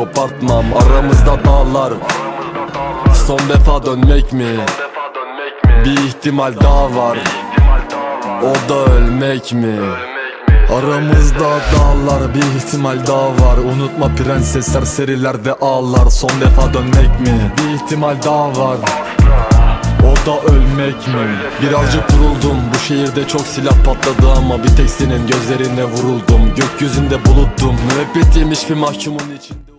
kopartmam Aramızda dağlar. Son defa dönmek mi? Bir ihtimal daha var. O da ölmek mi? Aramızda dağlar bir ihtimal daha var. Unutma prenses serserilerde ağlar. Son defa dönmek mi? Bir ihtimal daha var. O da ölmek mi? Birazcık vuruldum. Bu şehirde çok silah patladı ama Bir tek senin gözlerine vuruldum. Gökyüzünde buluttum. Müebbet yemiş bir mahkumun içinde